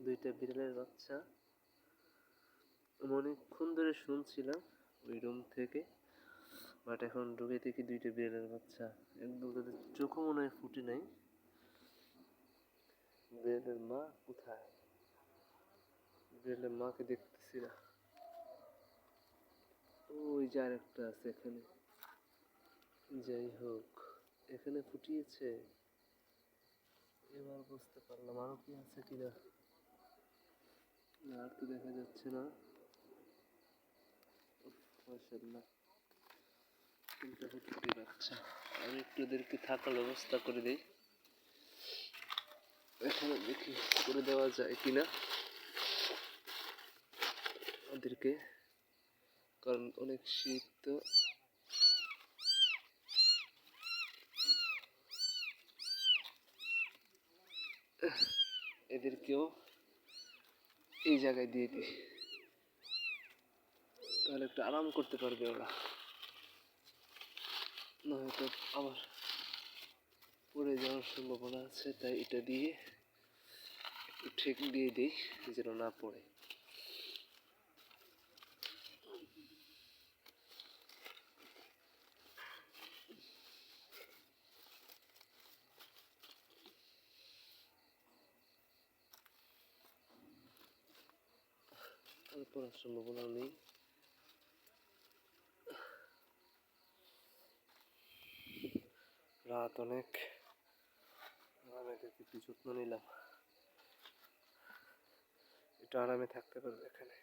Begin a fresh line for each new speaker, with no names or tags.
দুইটা বিড়ালের বাচ্চা। অনেকক্ষণ ধরে শুনছিলাম ওই রুম থেকে বাট এখন ঢুকে দেখি দুইটা বিড়ালের বাচ্চা। একদম তাদের চোখও মনে হয় ফুটে নাই। বিড়ালের মা কোথায়? বিড়ালের মাকে দেখতেছি না। ওই যে আরেকটা আছে এখানে। যাই হোক, এখানে ফুটিয়েছে। এবার বুঝতে পারলাম আরও কি আছে কিনা। আর তো দেখা যাচ্ছে না। উফ, মাশাআল্লাহ। তিনটা আমি একটু ওদেরকে থাকার ব্যবস্থা করে দিই। এখানে দেখি করে দেওয়া যায় কিনা। ওদেরকে। কারণ অনেক শীত তো। এদেরকেও এই জায়গায় দিয়ে দিই। তাহলে একটু আরাম করতে পারবে ওরা। নয়তো আবার পড়ে যাওয়ার সম্ভাবনা আছে, তাই এটা দিয়ে একটু ঠেক দিয়ে দিই, যেন না পড়ে। আর পড়ার সম্ভাবনা নেই। রাত অনেক। আমি কিছু যত্ন নিলাম। এটা আরামে থাকতে পারবে এখানে।